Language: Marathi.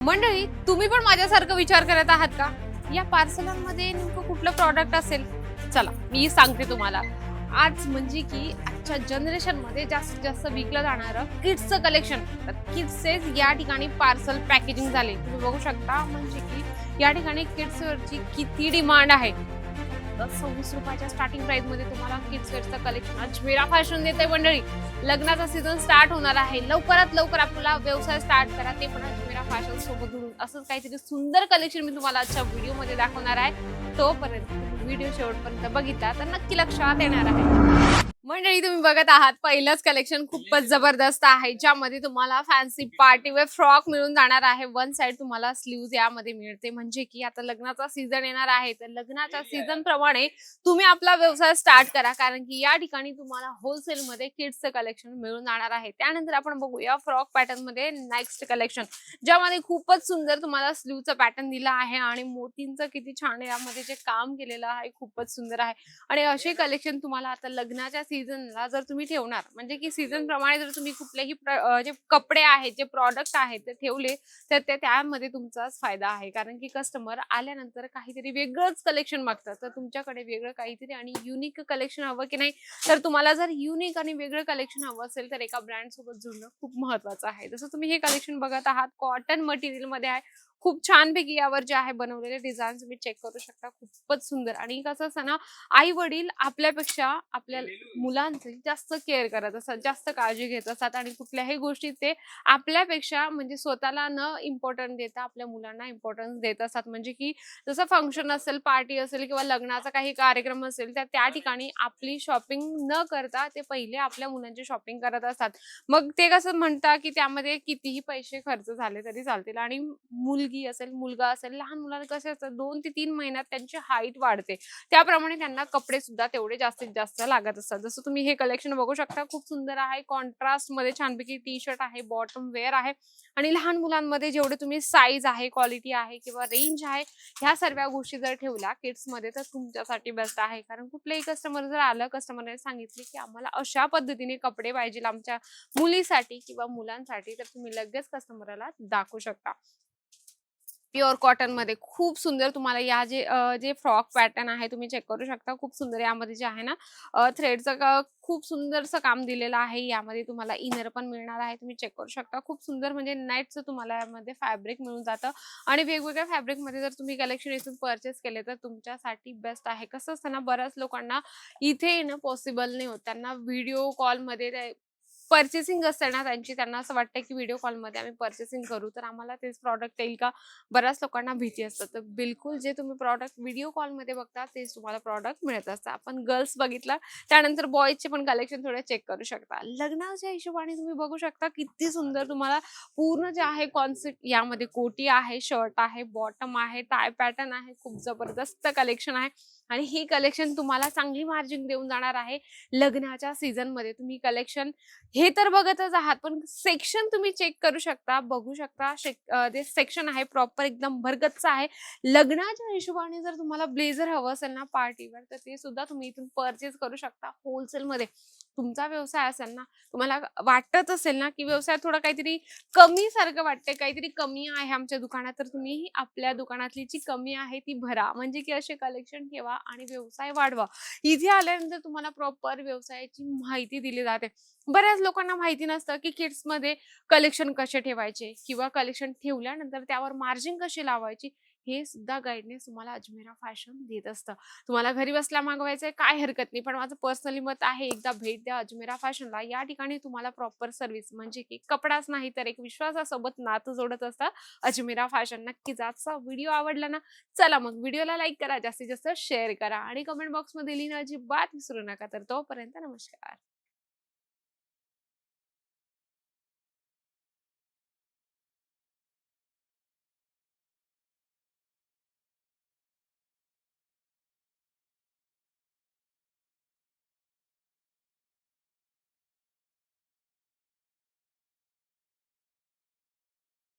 मंडळी तुम्ही पण माझ्यासारखं विचार करत आहात का? या पार्सलांमध्ये नेमकं कुठलं प्रॉडक्ट असेल? चला मी सांगते तुम्हाला. आज म्हणजे की आजच्या जनरेशनमध्ये जास्तीत जास्त विकलं जाणारं किड्सचं कलेक्शन तर या ठिकाणी पार्सल पॅकेजिंग झाले. तुम्ही बघू शकता म्हणजे की या ठिकाणी किड्सवरची किती डिमांड आहे. सव्वीस रुपयाच्या स्टार्टिंग प्राइसमध्ये तुम्हाला किड्स वेअरचं कलेक्शन अजमेरा फॅशन देते मंडळी. लग्नाचा सीझन स्टार्ट होणार आहे. लवकरात लवकर आपला व्यवसाय स्टार्ट करा. ते पण अजमेरा फॅशन सोबत असंच काहीतरी सुंदर कलेक्शन मी तुम्हाला आजच्या व्हिडिओमध्ये दाखवणार आहे. तोपर्यंत व्हिडिओ शेवटपर्यंत बघितला तर नक्की लक्षात येणार आहे. मंडळी तुम्ही बघत आहात पहिलंच कलेक्शन खूपच जबरदस्त आहे. ज्यामध्ये तुम्हाला फॅन्सी पार्टी वेअर फ्रॉक मिळून जाणार आहे. वन साइड तुम्हाला स्लीव्ह यामध्ये मिळते. म्हणजे की आता लग्नाचा सीझन येणार आहे. तर लग्नाच्या सीझन प्रमाणे तुम्ही आपला व्यवसाय स्टार्ट करा. कारण की या ठिकाणी तुम्हाला होलसेल मध्ये किड्सचं कलेक्शन मिळून जाणार आहे. त्यानंतर आपण बघूया फ्रॉक पॅटर्नमध्ये नेक्स्ट कलेक्शन ज्यामध्ये खूपच सुंदर तुम्हाला स्लीवचं पॅटर्न दिलं आहे आणि मोतींचं किती छान यामध्ये जे काम केलेलं आहे खूपच सुंदर आहे. आणि असे कलेक्शन तुम्हाला आता लग्नाच्या सीझनला जर तुम्ही ठेवणार म्हणजे की सीझन प्रमाणे जर तुम्ही कुठलेही जे कपडे आहेत जे प्रॉडक्ट आहेत ते ठेवले तर ते त्यामध्ये तुमचाच फायदा आहे. कारण की कस्टमर आल्यानंतर काहीतरी वेगळंच कलेक्शन मागतात. तर तुमच्याकडे वेगळं काहीतरी आणि युनिक कलेक्शन हवं की नाही तर तुम्हाला जर युनिक आणि वेगळं कलेक्शन हवं असेल तर एका ब्रँड सोबत जुळणं खूप महत्वाचं आहे. जसं तुम्ही हे कलेक्शन बघत आहात कॉटन मटेरियलमध्ये आहे खूप छानपैकी यावर जे आहे बनवलेले डिझाईन तुम्ही चेक करू शकता. खूपच सुंदर. आणि कसं असतं ना आई वडील आपल्यापेक्षा आपल्या मुलांची जास्त केअर करत असतात जास्त काळजी घेत असतात आणि कुठल्याही गोष्टी ते आपल्यापेक्षा म्हणजे स्वतःला न इम्पॉर्टन्ट देता आपल्या मुलांना इम्पॉर्टन्स देत असतात. म्हणजे की जसं फंक्शन असेल पार्टी असेल किंवा लग्नाचा काही कार्यक्रम असेल तर त्या ठिकाणी आपली शॉपिंग न करता ते पहिले आपल्या मुलांची शॉपिंग करत असतात. मग ते कसं म्हणतात की त्यामध्ये कितीही पैसे खर्च झाले तरी चालतील. आणि मुलगी असेल मुलगा असेल लहान मुलांना कसे असतात दोन ते तीन महिन्यात त्यांची हाईट वाढते. त्याप्रमाणे त्यांना कपडे सुद्धा तेवढे जास्तीत जास्त लागत असतात. जसं तुम्ही हे कलेक्शन बघू शकता खूप सुंदर आहे. कॉन्ट्रास्टमध्ये छानपैकी टी शर्ट आहे बॉटम वेअर आहे. आणि लहान मुलांमध्ये जेवढे तुम्ही साईज आहे क्वालिटी आहे किंवा रेंज आहे ह्या सर्व गोष्टी जर ठेवल्या किड्समध्ये तर तुमच्यासाठी बेस्ट आहे. कारण कुठलेही कस्टमर जर आलं कस्टमरने सांगितले की आम्हाला अशा पद्धतीने कपडे पाहिजे आमच्या मुलीसाठी किंवा मुलांसाठी तर तुम्ही लगेच कस्टमरला दाखवू शकता. प्युअर कॉटनमध्ये खूप सुंदर तुम्हाला या जे जे फ्रॉक पॅटर्न आहे तुम्ही चेक करू शकता. खूप सुंदर यामध्ये जे आहे ना थ्रेडचं खूप सुंदरसं काम दिलेलं आहे. यामध्ये तुम्हाला इनर पण मिळणार आहे. तुम्ही चेक करू शकता. खूप सुंदर म्हणजे नेटचं तुम्हाला यामध्ये फॅब्रिक मिळून जातं. आणि वेगवेगळ्या फॅब्रिकमध्ये जर तुम्ही कलेक्शन इथून परचेस केले तर तुमच्यासाठी बेस्ट आहे. कसं असतं ना बऱ्याच लोकांना इथे येणं पॉसिबल नाही होत. त्यांना व्हिडिओ कॉलमध्ये पर्चेसिंग असते ना त्यांची त्यांना असं वाटतं की व्हिडिओ कॉलमध्ये आम्ही पर्चेसिंग करू तर आम्हाला तेच प्रॉडक्ट येईल का? बऱ्याच लोकांना भीती असतं. तर बिलकुल जे तुम्ही प्रॉडक्ट व्हिडिओ कॉलमध्ये बघता तेच तुम्हाला प्रॉडक्ट मिळत असतं. आपण गर्ल्स बघितलं त्यानंतर बॉयजचे पण कलेक्शन थोडे चेक करू शकता. लग्नाच्या हिशोबाने तुम्ही बघू शकता किती सुंदर तुम्हाला पूर्ण जे आहे कॉन्सेप्ट यामध्ये कोटी आहे शर्ट आहे बॉटम आहे टाय पॅटर्न आहे खूप जबरदस्त कलेक्शन आहे. आणि ही कलेक्शन तुम्हाला चांगली मार्जिन देऊन जाणार आहे. लग्नाच्या सीझनमध्ये तुम्ही कलेक्शन हे तर बघतच आहात पण सेक्शन तुम्ही चेक करू शकता बघू शकता. शेक- सेक्शन आहे प्रॉपर एकदम भरगच्च आहे. लग्नाच्या हिशोबाने जर तुम्हाला ब्लेझर हवं असेल ना पार्टीवर तर ते सुद्धा तुम्ही इथून परचेस करू शकता होलसेलमध्ये तुमचा व्यवसाय असेल ना तुम्हाला वाटत असेल ना की व्यवसाय थोडा काहीतरी कमी सारखं वाटते काहीतरी कमी आहे आमच्या दुकानात तर तुम्ही आपल्या दुकानातली जी कमी आहे ती भरा. म्हणजे की असे कलेक्शन ठेवा. आणि व्यवसाय वाढवा. इथे आल्यानंतर तुम्हाला प्रॉपर व्यवसायाची माहिती दिली जाते. बऱ्याच लोकांना माहिती नसतं की किड्समध्ये कलेक्शन कसे ठेवायचे किंवा कलेक्शन ठेवल्यानंतर त्यावर मार्जिन कशी लावायची हे सुद्धा गाईडनेस तुम्हाला अजमेरा फॅशन देत असतं. तुम्हाला घरी बसल्या मागवायचंय काय हरकत नाही पण माझं पर्सनली मत आहे एकदा भेट द्या अजमेरा फॅशनला. या ठिकाणी तुम्हाला प्रॉपर सर्व्हिस म्हणजे की कपडाच नाही तर एक विश्वासासोबत नातं जोडत असतं अजमेरा फॅशन. नक्कीच आजचा व्हिडिओ आवडला ना चला मग व्हिडिओला लाईक करा जास्तीत जास्त शेअर करा आणि कमेंट बॉक्समध्ये लिहिणं अजिबात विसरू नका. तर तोपर्यंत नमस्कार.